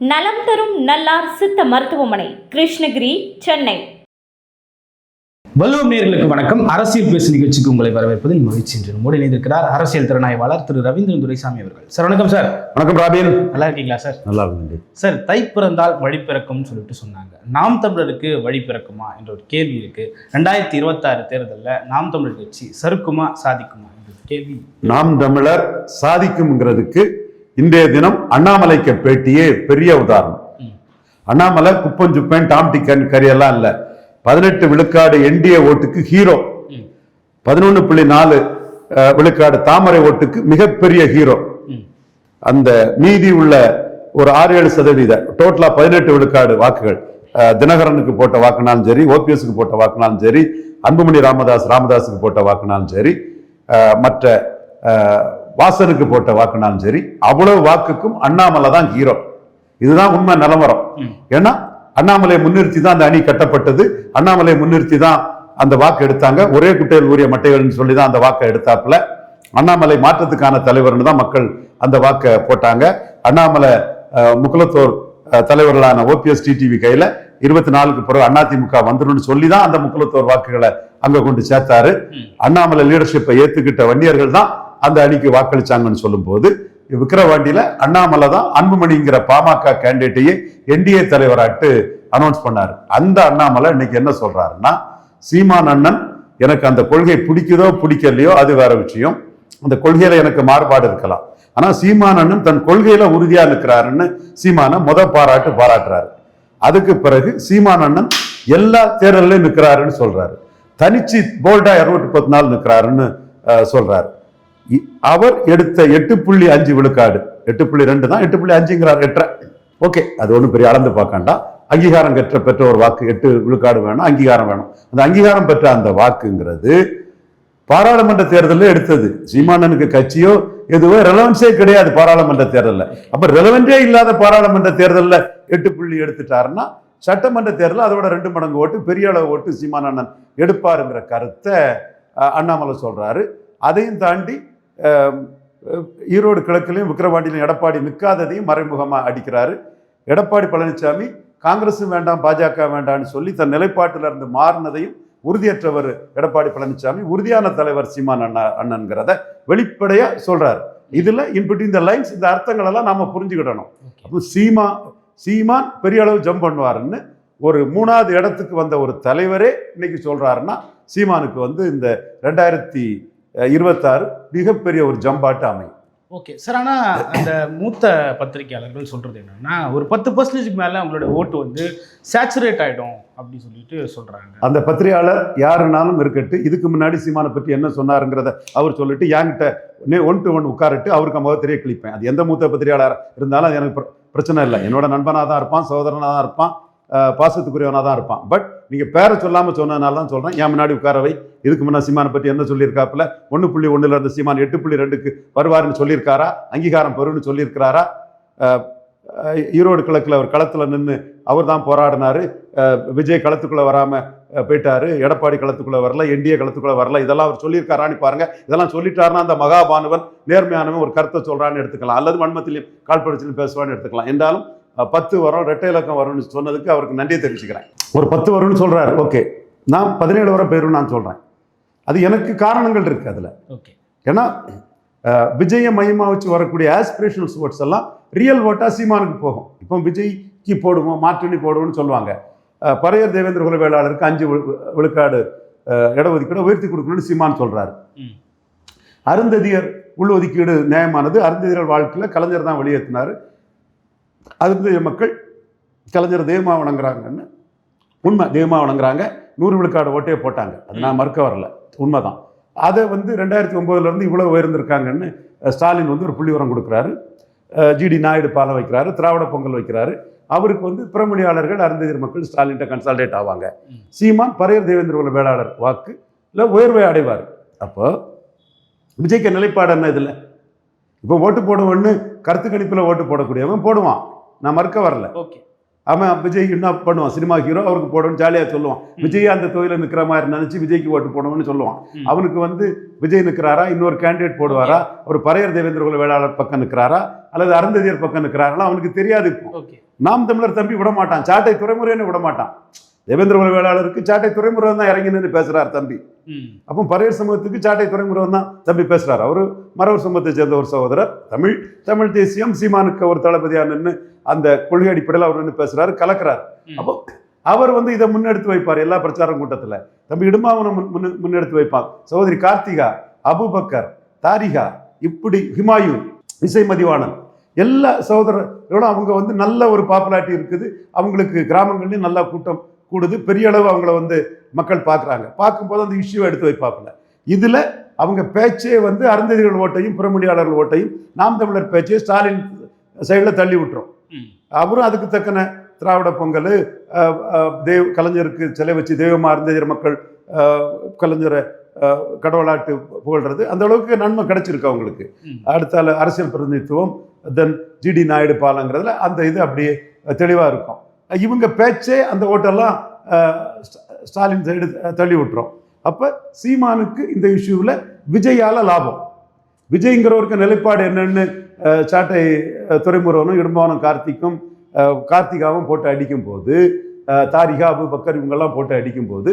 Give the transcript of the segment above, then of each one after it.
நலம் தரும் நல்லார் சித்த மருத்துவமனை கிருஷ்ணகிரி சென்னை. வல்லுவம் நேர்களுக்கு வணக்கம். அரசியல் பேசு நிகழ்ச்சிக்கு உங்களை வரவேற்பதில் மகிழ்ச்சி என்று நம்மோடு இணைந்திருக்கிறார் அரசியல் திறனாய்வாளர் திரு ரவீந்திரன் துரைசாமி அவர்கள். சார் வணக்கம் சார். வணக்கம் ராபின். நல்லா இருக்கீங்களா சார்? நல்லா இருக்குங்க சார் தை பிறந்தால் வழி பிறக்கும்னு சொல்லிட்டு சொன்னாங்க. நாம் தமிழருக்கு வழி பிறக்குமா என்ற ஒரு கேள்வி இருக்கு. ரெண்டாயிரத்தி இருபத்தாறு தேர்தலில் நாம் தமிழர் கட்சி சறுக்குமா சாதிக்குமா என்ற ஒரு கேள்வி நாம் தமிழர் சாதிக்கும்ங்கிறதுக்கு இன்றைய தினம் அண்ணாமலைக்கு பேட்டியே பெரிய உதாரணம். Annamalai Kuppan Suppan Tom Dick and கரியெல்லாம் இல்ல. பதினெட்டு விழுக்காடு என்டிஏ ஓட்டுக்கு ஹீரோ. பதினொன்று புள்ளி நாலு விழுக்காடு தாமரை ஓட்டுக்கு மிகப்பெரிய ஹீரோ. அந்த மீதி உள்ள ஒரு ஆறு ஏழு சதவீத டோட்டலா பதினெட்டு விழுக்காடு வாக்குகள் தினகரனுக்கு போட்ட வாக்குனாலும் சரி ஓபிஎஸ்க்கு போட்ட வாக்குனாலும் சரி அன்புமணி ராமதாஸ் ராமதாஸுக்கு போட்ட வாக்குனாலும் சரி மற்ற அஹ், வாசனுக்கு போட்ட வாக்குனாலும் சரி அவ்வளவு வாக்குக்கும் அண்ணாமலை தான் ஹீரோ இதுதான் உண்மை நிலவரம். ஏன்னா அண்ணாமலையை முன்னிறுத்தி தான் அந்த அணி கட்டப்பட்டது. அண்ணாமலையை முன்னிறுத்தி தான் அந்த வாக்கு எடுத்தாங்க. ஒரே குட்டையில் ஊறிய மட்டைகள்னு சொல்லி தான் அந்த வாக்கை எடுத்தாப்புல. அண்ணாமலை மாற்றத்துக்கான தலைவர்னு தான் மக்கள் அந்த வாக்கை போட்டாங்க. அண்ணாமலை முக்குலத்தோர் தலைவர்களான ஓபிஎஸ் டிடிவி கையில இருபத்தி நாலுக்கு பிறகு அதிமுக வந்துரும்னு சொல்லி தான் அந்த முக்குலத்தோர் வாக்குகளை அங்க கொண்டு சேர்த்தாரு. அண்ணாமலை லீடர்ஷிப்பை ஏத்துக்கிட்ட வன்னியர்கள் தான் அந்த அணிக்கு வாக்களிச்சாங்கன்னு சொல்லும்போது விக்கிரவாண்டியில அண்ணாமலை தான் அன்புமணிங்கிற பாமக கேண்டிடேட்டையே என்டிஏ தலைவராட்டு அனௌன்ஸ் பண்ணாரு. அந்த அண்ணாமலை இன்னைக்கு என்ன சொல்றாருன்னா சீமான் அண்ணன் எனக்கு அந்த கொள்கை பிடிக்குதோ பிடிக்கலையோ அது வேற விஷயம். அந்த கொள்கையில எனக்கு மாறுபாடு இருக்கலாம். ஆனா சீமான் அண்ணன் தன் கொள்கையில உறுதியா நிற்கிறாருன்னு சீமான முத பாராட்டு பாராட்டுறாரு. அதுக்கு பிறகு சீமான் அண்ணன் எல்லா தேர்தலையும் நிற்கிறாருன்னு சொல்றாரு. தனிச்சு போல்டா இருநூற்றி பத்து நாள் நிற்கிறாருன்னு சொல்கிறாரு சொல்றாரு. அவர் எடுத்த எட்டு புள்ளி அஞ்சு விழுக்காடு. எட்டு புள்ளி ரெண்டு தான் எட்டு புள்ளி அஞ்சுங்கிறார் எட்ட ஓகே அது ஒன்றும் பெரிய அளந்து பார்க்காண்டா அங்கீகாரம் கற்ற பெற்ற ஒரு வாக்கு எட்டு விழுக்காடு வேணும் அங்கீகாரம் வேணும். அந்த அங்கீகாரம் பெற்ற அந்த வாக்குங்கிறது பாராளுமன்ற தேர்தலில் எடுத்தது. சீமானனுக்கு கட்சியோ எதுவோ ரெலவன்ஸே கிடையாது பாராளுமன்ற தேர்தலில். அப்போ ரெலவென்ட்டே இல்லாத பாராளுமன்ற தேர்தலில் எட்டு புள்ளி எடுத்துட்டாருன்னா சட்டமன்ற தேர்தலில் அதோட ரெண்டு மடங்கு ஓட்டு பெரிய அளவு ஓட்டு சீமானண்ணன் எடுப்பாருங்கிற கருத்தை அண்ணாமலை சொல்கிறாரு அதையும் தாண்டி ஈரோடு கிழக்குலையும் விக்கிரவாண்டியிலும் எடப்பாடி நிற்காததையும் மறைமுகமா அடிக்கிறாரு. எடப்பாடி பழனிசாமி காங்கிரஸும் வேண்டாம் பாஜக வேண்டாம்னு சொல்லி தன் நிலைப்பாட்டில இருந்து மாறினதையும் உறுதியற்றவர் எடப்பாடி பழனிசாமி உறுதியான தலைவர் சீமான் அண்ணா அண்ணன்கிறத வெளிப்படையா சொல்றாரு. இதுல இன்பிட்வீன் இந்த லைன்ஸ் இந்த அர்த்தங்கள் எல்லாம் நாம புரிஞ்சுக்கிடணும். அப்போ சீமா சீமான் பெரிய அளவு ஜம்ப் பண்ணுவாருன்னு ஒரு மூணாவது இடத்துக்கு வந்த ஒரு தலைவரே இன்னைக்கு சொல்றாருன்னா சீமானுக்கு வந்து இந்த ரெண்டாயிரத்தி இருபத்தாறு மிகப்பெரிய ஒரு ஜம்பாட்டு அமையும். ஓகே சார் ஆனால் அந்த மூத்த பத்திரிகையாளர்கள் சொல்கிறது என்னன்னா ஒரு பத்து பர்சன்டேஜ்க்கு மேலே அவங்களோட ஓட்டு வந்து சேச்சுரேட் ஆகிடும் அப்படி சொல்லிட்டு சொல்கிறாங்க அந்த பத்திரிகையாளர் யாருனாலும் இருக்கட்டு இதுக்கு முன்னாடி சீமானை பற்றி என்ன சொன்னாருங்கிறத அவர் சொல்லிட்டு என்கிட்ட ஒன் டு ஒன் உட்காரட்டு அவருக்கு முக தெரிய கிழிப்பேன். அது எந்த மூத்த பத்திரிகையாளர் இருந்தாலும் அது எனக்கு பிர- பிரச்சனை இல்லை. என்னோட நண்பனாக தான் இருப்பான் சகோதரனாக தான் இருப்பான் பாசத்துக்குரியவனாக தான் இருப்பான். பட் நீங்கள் பேரை சொல்லாமல் சொன்னதுனால தான் சொல்கிறேன் என் முன்னாடி உட்காரவை. இதுக்கு முன்னே சீமானை பற்றி என்ன சொல்லியிருக்காப்புல? ஒன்று புள்ளி ஒன்றுலேருந்து சீமான் எட்டு புள்ளி ரெண்டுக்கு வருவாருன்னு சொல்லியிருக்காரா? அங்கீகாரம் பெறுன்னு சொல்லியிருக்கிறாரா? ஈரோடு கிழக்கில் அவர் களத்தில் நின்று அவர் தான் போராடினாரு. விஜய் களத்துக்குள்ளே வராமல் போயிட்டாரு. எடப்பாடி களத்துக்குள்ளே வரல என்டிஏ களத்துக்குள்ளே வரல. இதெல்லாம் அவர் சொல்லியிருக்காரான்னு பாருங்கள் இதெல்லாம் சொல்லிட்டாருன்னா அந்த மகாபானுவன் நேர்மையானவன் ஒரு கருத்தை சொல்கிறான்னு எடுத்துக்கலாம். அல்லது வன்மத்திலையும் கால்படிச்சிலும் பேசுவான்னு எடுத்துக்கலாம். என்றாலும் பத்து வரும் ரெட்டை இலக்கம் வரும்னு சொன்னதுக்கு அவருக்கு நன்றியை தெரிவிச்சுக்கிறேன். ஒரு பத்து வரும்னு சொல்றாரு. ஓகே. நான் பதினேழு வரை போயிரும் நான் சொல்றேன். அது எனக்கு காரணங்கள் இருக்கு அதுல. ஓகே. ஏன்னா விஜயை மையமாக வச்சு வரக்கூடிய ஆஸ்பிரேஷனல் ஓட்ஸ் எல்லாம் ரியல் ஓட்டா சீமானுக்கு போகும். இப்போ விஜய்க்கு போடுவோம் மாற்றணி போடுவோம்னு சொல்லுவாங்க. பறையர் தேவேந்திர குல வேளாளருக்கு அஞ்சு விழு- விழுக்காடு அஹ், இடஒதுக்கீடு உயர்த்தி கொடுக்கணும்னு சீமான் சொல்றாரு. ம். அருந்ததியர் உள்ஒதுக்கீடு நியாயமானது. அருந்ததியர் வாழ்க்கையில் கலைஞர் தான் வெளியேற்றினார். அருந்ததியர் மக்கள் கலைஞர் தெய்வமா வணங்குறாங்கன்னு உண்மை தெய்வமா வணங்குறாங்க. நூறு விழுக்காடு ஓட்டே போட்டாங்க. அது நான் மறுக்க வரல. உண்மைதான். அதை வந்து ரெண்டாயிரத்தி ஒம்போதுல இருந்து இவ்வளவு உயர்ந்திருக்காங்கன்னு ஸ்டாலின் வந்து ஒரு புள்ளி உரம் கொடுக்குறாரு ஜிடி நாயுடு பாலம் வைக்கிறாரு திராவிட பொங்கல் வைக்கிறாரு. அவருக்கு வந்து பிறமொழியாளர்கள் அருந்ததியர் மக்கள் ஸ்டாலின்ட்ட கன்சால்டேட் ஆவாங்க. சீமான் பரையர் தேவேந்திர குல வேளாளர் வாக்கு இல்லை உயர்வை அடைவார். அப்போ விஜய்க்கு நிலைப்பாடு என்ன இதில்? இப்போ ஓட்டு போடுவோன்னு கருத்து கணிப்பில் ஓட்டு போடக்கூடியவன் போடுவான். நான் மறுக்க வரல. ஓகே. அவன் விஜய் என்ன பண்ணுவான்? சினிமா ஹீரோ அவருக்கு போடணும்னு ஜாலியாக சொல்லுவான். விஜய் அந்த தொழில நிற்கிற மாதிரி நினச்சி விஜய்க்கு ஓட்டு போடணும்னு சொல்லுவான். அவனுக்கு வந்து விஜய் நிற்கிறாரா இன்னொரு கேண்டிடேட் போடுவாரா? ஒரு பறையர் தேவேந்திர குல வேளாளர் பக்கம் நிற்கிறாரா அல்லது அருந்ததியர் பக்கம் நிற்கிறாரா அவனுக்கு தெரியாது நாம் தமிழர் தம்பி விட மாட்டான். சாட்டை துறைமுறைன்னு விட மாட்டான். தேவேந்திர குல வேளாளருக்கு சாட்டை துறைமுறை தான் இறங்கி நின்று பேசுறார் தம்பி. அப்போ பறையர் சமூகத்துக்கு சாட்டை துறைமுறை தான் தம்பி பேசுறாரு. அவரு மறவர் சமூகத்தை சேர்ந்த ஒரு சகோதரர். தமிழ் தமிழ் தேசியம் சீமானுக்கு ஒரு தளபதியா நின்று அந்த கொள்கை அடிப்படையில் அவர் நின்று பேசுறாரு கலக்கிறார். அப்போ அவர் வந்து இதை முன்னெடுத்து வைப்பார் எல்லா பிரச்சார கூட்டத்தில். தம்பி இடுமாவனம் முன் முன்னு- முன்னெடுத்து வைப்பார். சகோதரி கார்த்திகா அபுபக்கர் தாரிகா இப்படி ஹிமாயூன் இசை மதிவாணன் எல்லா சகோதரர்களும் அவங்க வந்து நல்ல ஒரு பாப்புலாரிட்டி இருக்குது. அவங்களுக்கு கிராமங்கள்லையும் நல்லா கூட்டம் கூடுது. பெரிய அளவு அவங்கள வந்து மக்கள் பார்க்குறாங்க. பார்க்கும்போது அந்த இஷ்யூ எடுத்து வைப்பாப்புல. இதில் அவங்க பேச்சே வந்து அருந்ததிகள் ஓட்டையும் புறமொழியாளர்கள் ஓட்டையும் நாம் தமிழர் பேச்சே ஸ்டாலின் சைடில் தள்ளி விட்டுரும். ம். அவரும் அதுக்கு தக்கன திராவிட பொங்கல் தேவ் கலைஞருக்கு சிலை வச்சு தெய்வமா அருந்ததியர் மக்கள் கலைஞரை கடவுளாட்டு புகழ்றது. அந்த அளவுக்கு நன்மை கிடைச்சிருக்கு அவங்களுக்கு. அடுத்தால அரசியல் பிரதிநிதித்துவம் தென் ஜிடி நாயுடு பாலங்கிறதுல அந்த இது அப்படியே தெளிவாக இருக்கும். இவங்க பேச்சே அந்த ஓட்டெல்லாம் ஸ்டாலின் சைடு தள்ளி விட்டுரும். அப்போ சீமானுக்கு இந்த இஷ்யூவில் விஜயால லாபம். விஜய்ங்கிறவருக்கு நிலைப்பாடு என்னன்னு சாட்டை அஹ், துரைமுருகனும் இடும்பாவனம் கார்த்திக்கும் கார்த்திகாவும் போட்டு அடிக்கும் போது தாரிகா அபுபக்கர் இவங்கெல்லாம் போட்டு அடிக்கும் போது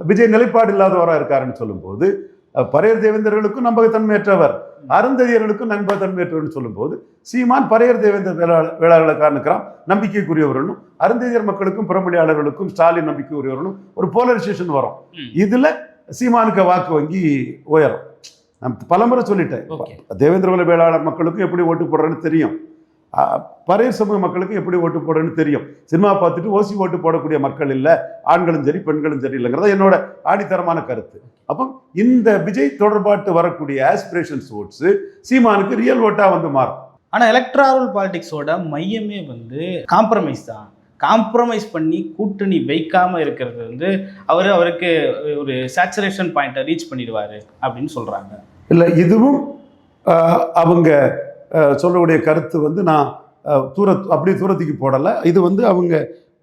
விஜய் நிலைப்பாடு இல்லாதவராக இருக்காருன்னு சொல்லும்போது அஹ், பறையர் தேவேந்தர்களுக்கும் நம்பகத்தன்மையற்றவர் அருந்ததியர்களுக்கும் நம்பகத்தன்மையற்றவர்னு சொல்லும்போது சீமான் பறையர் தேவேந்தர் வேளாளர் வேளாளர்களுக்காக இருக்கிறான் நம்பிக்கைக்குரியவர்களும் அருந்ததியர் மக்களுக்கும் புறமொழியாளர்களுக்கும் ஸ்டாலின் நம்பிக்கைக்குரியவர்களும் ஒரு போலரைசேஷன் வரும். இதுல சீமானுக்கு வாக்கு வங்கி உயரும் நான் பலமுறை சொல்லிட்டேன். தேவேந்திர குல வேளாளர் மக்களுக்கும் எப்படி ஓட்டு போடுறேன்னு தெரியும். பறையர் சமூக மக்களுக்கும் எப்படி ஓட்டு போடுறேன்னு தெரியும். சினிமா பார்த்துட்டு ஓசி ஓட்டு போடக்கூடிய மக்கள் இல்லை. ஆண்களும் சரி பெண்களும் சரி இல்லைங்கிறத என்னோட ஆணித்தரமான கருத்து. அப்போ இந்த விஜய் தொடர்பாட்டு வரக்கூடிய ஆஸ்பிரேஷன்ஸ் ஓட்ஸு சீமானுக்கு ரியல் ஓட்டா வந்து மாறும். ஆனா எலக்ட்ராரல் பாலிடிக்ஸோட மையமே வந்து காம்ப்ரமைஸ் தான். காம்ப்ரமைஸ் பண்ணி கூட்டணி வைக்காம இருக்கிறது வந்து அவர் அவருக்கு ஒரு சேச்சுரேஷன் பாயிண்ட்டை ரீச் பண்ணிடுவாரு அப்படின்னு சொல்றாங்க. இல்லை இதுவும் அவங்க சொல்லக்கூடிய கருத்து வந்து நான் தூர அப்படியே தூரத்துக்கு போடலை. இது வந்து அவங்க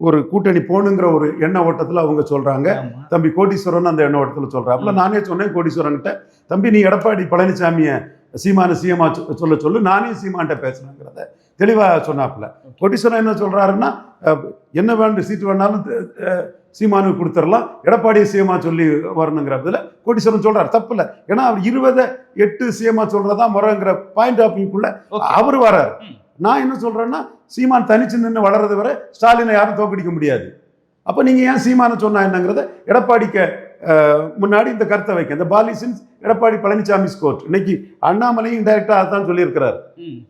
ஒரு கூட்டணி போகணுங்கிற ஒரு எண்ண ஓட்டத்தில் அவங்க சொல்கிறாங்க தம்பி கோடீஸ்வரன் அந்த எண்ண ஓட்டத்தில் சொல்கிறாப்புல. நானே சொன்னேன் கோடீஸ்வரன்கிட்ட தம்பி நீ எடப்பாடி பழனிசாமியை சீமான சீமா சொல்ல சொல்லு. நானே சீமான்ட்ட பேசுனேங்கிறத தெளிவாக சொன்னாப்புல. கோடீஸ்வரன் என்ன சொல்கிறாருன்னா என்ன வேண்டும் சீட்டு வேணாலும் சீமானுக்கு கொடுத்துடலாம். எடப்பாடியை சிஎமா சொல்லி வரணுங்கிறதுல கோடீஸ்வரன் சொல்றாரு. தப்பு இல்லை ஏன்னா அவர் இருபதை எட்டு சிஎமா சொல்றதா முறைங்கிற பாயிண்ட் ஆஃப் வியூக்குள்ள. அவர் வராரு. நான் என்ன சொல்றேன்னா சீமான் தனிச்சு நின்று வளர்றது வரை ஸ்டாலினை யாரும் தோக்கடிக்க முடியாது. அப்போ நீங்க ஏன் சீமானை சொன்னா என்னங்கிறத எடப்பாடிக்கு முன்னாடி இந்த கருத்தை வைக்க. இந்த பாலிசின் எடப்பாடி பழனிசாமி ஸ்கோர்ட் இன்னைக்கு அண்ணாமலையும் இன்டெரக்டா அதான் சொல்லியிருக்கிறார்.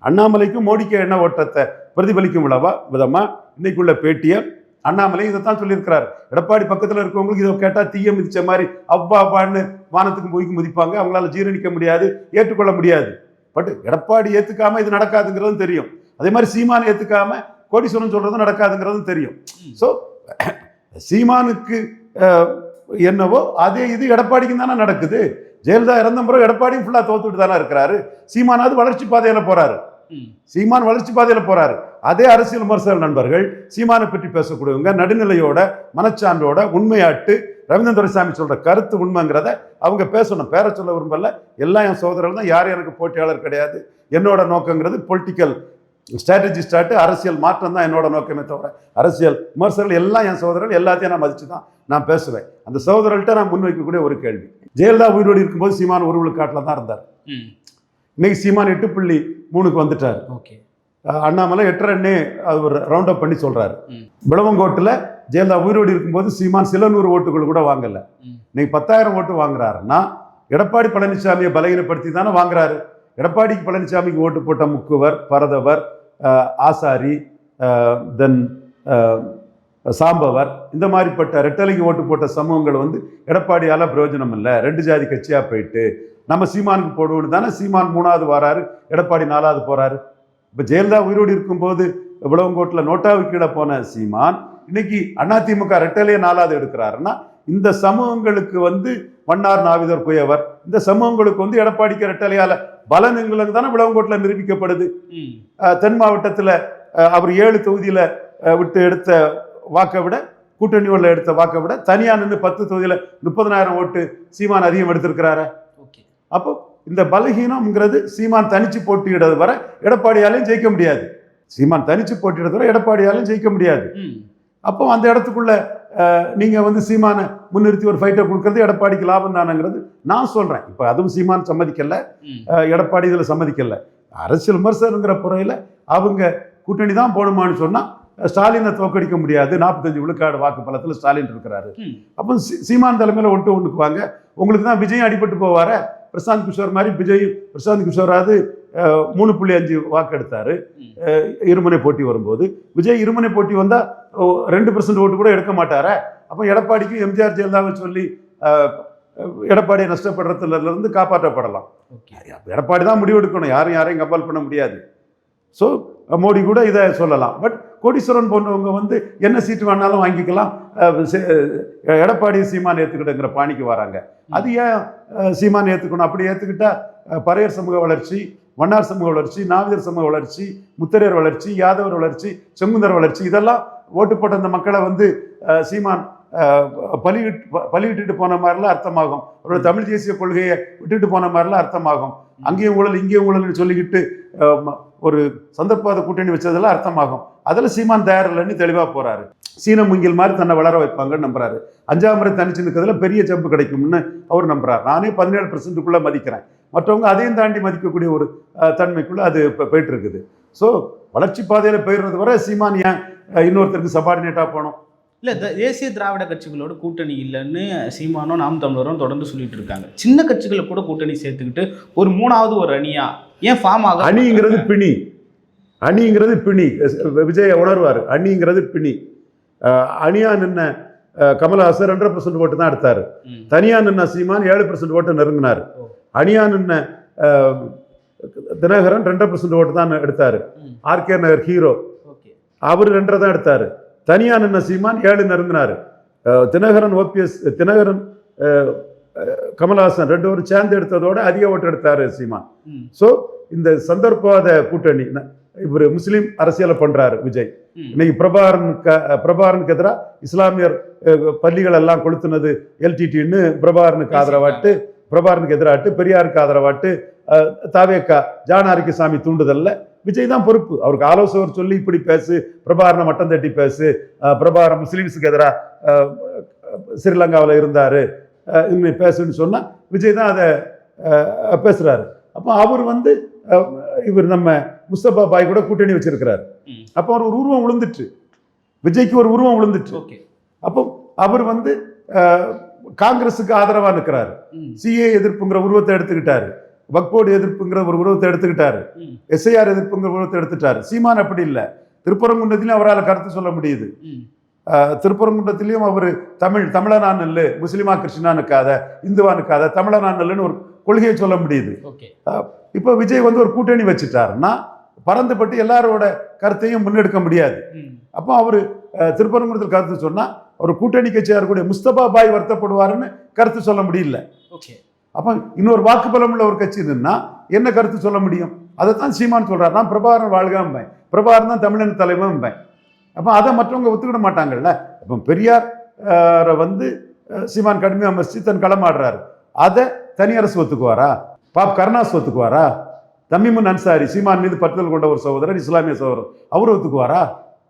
அண்ணாமலைக்கும் மோடிக்கு என்ன ஓட்டத்தை பிரதிபலிக்கும் விழாவா? விதமா இன்னைக்குள்ள பேட்டியை அண்ணாமலை இதைத்தான் சொல்லியிருக்கிறார். எடப்பாடி பக்கத்தில் இருக்கவங்களுக்கு இதை கேட்டால் தீய மிதிச்ச மாதிரி அவ்வா அவ்வான்னு வானத்துக்கும் போய்க்கு மிதிப்பாங்க. அவங்களால ஜீரணிக்க முடியாது ஏற்றுக்கொள்ள முடியாது. பட் எடப்பாடி ஏற்றுக்காம இது நடக்காதுங்கிறதும் தெரியும். அதே மாதிரி சீமான் ஏற்றுக்காம கோடீஸ்வரன் சொல்றதும் நடக்காதுங்கிறதும் தெரியும். ஸோ சீமானுக்கு என்னவோ அதே இது எடப்பாடிக்கும் தானே நடக்குது. ஜெயலலிதா இறந்த பிறகு எடப்பாடியும் ஃபுல்லாக தோத்துட்டு தானே இருக்கிறாரு. சீமானாவது வளர்ச்சி பாதையில் போறாரு. ம். சீமான் வளர்ச்சி பாதையில் போறாரு. அதே அரசியல் விமர்சக நண்பர்கள் சீமானை பற்றி பேசக்கூடியவங்க நடுநிலையோட மனச்சான்றோட உண்மையாட்டு ரவீந்திரன் துரைசாமி சொல்ற கருத்து உண்மைங்கிறத அவங்க பேசணும். பேர சொல்ல விரும்பல. எல்லாம் என் சோதரர்கள் தான். யார் எனக்கு போட்டியாளர் கிடையாது. என்னோட நோக்கங்கிறது பொலிட்டிக்கல் ஸ்ட்ராட்டஜி ஸ்டார்ட் அரசியல் மாற்றம் தான் என்னோட நோக்கமே தவிர. அரசியல் விமர்சகர்கள் எல்லாம் என் சகோதரர்கள். எல்லாத்தையும் நான் மதிச்சு தான் நான் பேசுவேன். அந்த சகோதரர்கள்ட்ட நான் முன்வைக்கக்கூடிய ஒரு கேள்வி. ஜெயலலிதா உயிரோடு இருக்கும்போது சீமான் ஒரு விழுக்காட்டில் தான் இருந்தார். இன்னைக்கு சீமான் எட்டு புள்ளி மூணுக்கு வந்துட்டார். ஓகே. அண்ணாமலை எட்டரன்னே அவர் ரவுண்ட் அப் பண்ணி சொல்றாரு. ம். விளவங்கோட்டில் ஜெயலலிதா உயிரோடு இருக்கும்போது சீமான் சில நூறு ஓட்டுகள் கூட வாங்கல. இன்னைக்கு பத்தாயிரம் ஓட்டு வாங்குறாருன்னா எடப்பாடி பழனிசாமியை பலகீனப்படுத்தி தானே வாங்குறாரு. எடப்பாடிக்கு பழனிசாமிக்கு ஓட்டு போட்ட முக்குவர் பரதவர் ஆசாரி தென் சாம்பவர் இந்த மாதிரிப்பட்ட ரெட்டலைக்கு ஓட்டு போட்ட சமூகங்கள் வந்து எடப்பாடியால பிரயோஜனம் இல்லை. ரெண்டு ஜாதி கட்சியா போயிட்டு நம்ம சீமானுக்கு போடுவோம்னு தானே சீமான் மூணாவது வராரு எடப்பாடி நாலாவது போறாரு. இப்போ ஜெயலலிதா உயிரோடு இருக்கும்போது விளவங்கோட்டில் நோட்டாவுக்கு கீழே போன சீமான் இன்னைக்கு அதிமுக ரெட்டலையே நாலாவது எடுக்கிறாருன்னா இந்த சமூகங்களுக்கு வந்து மன்னார் நாவிதர் குயவர் இந்த சமூகங்களுக்கு வந்து எடப்பாடிக்கு ரெட்டலையால பலன் எங்களுக்கு தானே விளவங்கோட்டில் நிரூபிக்கப்படுது. தென் மாவட்டத்தில் அவர் ஏழு தொகுதியில் விட்டு எடுத்த வாக்கை விட கூட்டணியோட எடுத்த வாக்கை விட தனியாக நின்று பத்து தொகுதியில் முப்பதனாயிரம் ஓட்டு சீமான் அதிகம் எடுத்திருக்கிறாரு. ஓகே. அப்போ இந்த பலகீனம்ங்கிறது சீமான் தனிச்சு போட்டியிடுறது வரை எடப்பாடியாலையும் ஜெயிக்க முடியாது. சீமான் தனிச்சு போட்டியிடத்தோட எடப்பாடியாலும் ஜெயிக்க முடியாது. அப்போ அந்த இடத்துக்குள்ள நீங்க வந்து சீமானை முன்னிறுத்தி ஒரு ஃபைட்டை கொடுக்கறது எடப்பாடிக்கு லாபம் தானங்கிறது நான் சொல்றேன். இப்போ அதுவும் சீமான் சம்மதிக்கல. எடப்பாடி இதில் சம்மதிக்கல. அரசியல் விமர்சனங்கிற முறையில் அவங்க கூட்டணி தான் போடுமான்னு சொன்னா ஸ்டாலினை தோக்கடிக்க முடியாது. நாற்பத்தஞ்சு விழுக்காடு வாக்கு பலத்தில் ஸ்டாலின் இருக்கிறாரு. அப்போ சீமான் தலைமையில் ஒன்று ஒன்றுக்குவாங்க உங்களுக்கு தான் விஜயம் அடிபட்டு போவார. பிரசாந்த் கிஷோர் மாதிரி விஜய் பிரசாந்த் கிஷோராவது மூணு புள்ளி அஞ்சு வாக்கு எடுத்தாரு இருமுனை போட்டி வரும்போது. விஜய் இருமுனை போட்டி வந்தா ஓ, ரெண்டு பர்சன்ட் ஓட்டு கூட எடுக்க மாட்டாரா? அப்போ எடப்பாடிக்கு எம்ஜிஆர் ஜெயலலிதாவை சொல்லி எடப்பாடியை நஷ்டப்படுறதுல இருந்து காப்பாற்றப்படலாம் எடப்பாடி தான் முடிவு எடுக்கணும் யாரும் யாரையும் கம்பல் பண்ண முடியாது. ஸோ மோடி கூட இதை சொல்லலாம். பட் கோடீஸ்வரன் போன்றவங்க வந்து என்ன சீட்டு வேணாலும் வாங்கிக்கலாம். எடப்பாடி சீமான் ஏற்றுக்கிட்டுங்கிற பாணிக்கு வராங்க. அது ஏன் சீமான் ஏற்றுக்கணும் அப்படி ஏற்றுக்கிட்டா பறையர் சமூக வளர்ச்சி மன்னார் சமூக வளர்ச்சி நாவிதர் சமூக வளர்ச்சி முத்தரையர் வளர்ச்சி யாதவர் வளர்ச்சி செங்குந்தர் வளர்ச்சி இதெல்லாம் ஓட்டு போட்ட அந்த மக்களை வந்து சீமான் அஹ், பலியிட்டு போன மாதிரிலாம் அர்த்தமாகும். அவரோட தமிழ் தேசிய கொள்கையை விட்டுட்டு போன மாதிரிலாம் அர்த்தமாகும். அங்கேயும் ஊழல் இங்கேயும் ஊழல்னு சொல்லிக்கிட்டு ம- ஒரு சந்தர்ப்பாத கூட்டணி வச்சதெல்லாம் அர்த்தமாகும். அதில் சீமான் தயார் இல்லைன்னு தெளிவாக போகிறாரு சீன முங்கில் மாதிரி தன்னை வளர வைப்பாங்கன்னு நம்புறாரு. அஞ்சாம் முறை தனிச்சு நிற்கிறதுல பெரிய ஜம்பு கிடைக்கும்னு அவர் நம்புறாரு. நானே பதினேழு பர்சன்ட்டுக்குள்ளே மதிக்கிறேன். மற்றவங்க அதையும் தாண்டி மதிக்கக்கூடிய ஒரு தன்மைக்குள்ளே அது இப்போ போயிட்டு இருக்குது. ஸோ வளர்ச்சி பாதையில் போயிடுறது வரை சீமான் ஏன் இன்னொருத்தருக்கு சபார்டினேட்டாக போகணும்? இல்ல தேசிய திராவிட கட்சிகளோட கூட்டணி இல்லைன்னு சீமானும் நாம் தமிழரும் தொடர்ந்து சொல்லிட்டு இருக்காங்க. சின்ன கட்சிகளை கூட கூட்டணி சேர்த்துக்கிட்டு ஒரு மூணாவது ஒரு அணியா ஏன் ஃபார்ம் ஆக அணிங்கிறது பிணி. அணிங்கிறது பிணி. விஜய உணர்வார். அணிங்கிறது பிணி. அணியா நின்ன கமலஹாசன் ரெண்டரை பர்சன்ட் ஓட்டு தான் எடுத்தார். தனியா நின்ன சீமான் ஏழு பர்சன்ட் ஓட்டு நெருங்கினார். அணியா நின்ன தினகரன் ரெண்டரை பர்சன்ட் ஓட்டு தான் எடுத்தார். ஆர்கே நகர் ஹீரோ. அவர் ரெண்டரை தான் எடுத்தார். தனியா நின்ன சீமான் ஏழு அஹ், தினகரன் ஓபிஎஸ் தினகரன் கமலஹாசன் ரெண்டு பேரும் சேர்ந்து எடுத்ததோட அதிக ஓட்டு எடுத்தார் சீமான். ஸோ இந்த சந்தர்ப்பாத கூட்டணி இவர் முஸ்லீம் அரசியலை பண்றாரு விஜய். இன்னைக்கு பிரபாகரனுக்கு பிரபாகரனுக்கு எதிராக இஸ்லாமியர் பள்ளிகள் எல்லாம் கொளுத்துனது எல்டிடின்னு பிரபாகரனுக்கு ஆதரவாட்டு பிரபாகரனுக்கு எதிராட்டு பெரியாருக்கு ஆதரவாட்டு தாவேக்கா ஜானாரிக்கு சாமி தூண்டுதல்ல. விஜய் தான் பொறுப்பு. அவருக்கு ஆலோசகர் சொல்லி இப்படி பேசு பிரபாகரனை மட்டம் தட்டி பேசு பிரபாகரன் முஸ்லீம்ஸுக்கு எதிராக ஸ்ரீலங்காவில் இருந்தாரு இன்னும் பேசுன்னு சொன்னா விஜய் தான் அதை அஹ், பேசுறாரு. அப்போ அவர் வந்து இவர் நம்ம முஸ்தபா பாய் கூட கூட்டணி வச்சிருக்கிறார். அப்போ அவர் ஒரு உருவம் விழுந்துட்டு விஜய்க்கு ஒரு உருவம் விழுந்துட்டு. ஓகே. அப்போ அவர் வந்து காங்கிரஸுக்கு ஆதரவா நிற்கிறாரு. சிஏ எதிர்ப்புங்கிற உருவத்தை எடுத்துக்கிட்டாரு. வக்போர்டு எதிர்ப்புங்கிற ஒரு உருவத்தை எடுத்துக்கிட்டாரு. எஸ்ஐஆர் எதிர்ப்புங்கிற உருவத்தை எடுத்துட்டாரு. சீமான் அப்படி இல்லை. திருப்பரங்குன்றத்திலையும் அவரால் கருத்து சொல்ல முடியுது. திருப்பரங்குன்றத்திலையும் அவர் தமிழ் தமிழனா நெல்லு முஸ்லிமா கிருஷ்ணா நிற்காத இந்துவா நிற்காத தமிழனா நெல்லுன்னு ஒரு கொள்கையை சொல்ல முடியுது. இப்போ விஜய் வந்து ஒரு கூட்டணி வச்சுட்டாருன்னா பறந்துபட்டு எல்லாரோட கருத்தையும் முன்னெடுக்க முடியாது. அப்போ அவர் திருப்பரங்குன்றத்தில் கருத்து சொன்னா ஒரு கூட்டணி கட்சியாக இருக்கக்கூடிய முஸ்தபா பாய் வருத்தப்படுவாருன்னு கருத்து சொல்ல முடியல. ஓகே. அப்போ இன்னொரு வாக்குபலம் உள்ள ஒரு கட்சி நின்னா என்ன கருத்து சொல்ல முடியும்? அதை தான் சீமான் சொல்கிறார் நான் பிரபாகரன் வாழ்காம்பேன் பிரபாகரன் தான் தமிழன் தலைவன்பேன் அப்போ அதை மற்றவங்க ஒத்துக்கிட மாட்டாங்கல்ல? அப்போ பெரியார் வந்து சீமான் கடுமையாக விமர்சித்து தன் களமாடுறாரு அதை தனியரசு ஒத்துக்குவாரா? பாப் கருணாஸ் ஒத்துக்குவாரா? தமிமுன் அன்சாரி சீமான் மீது பற்றுதல் கொண்ட ஒரு சகோதரர் இஸ்லாமிய சகோதரர் அவர் ஒத்துக்குவாரா?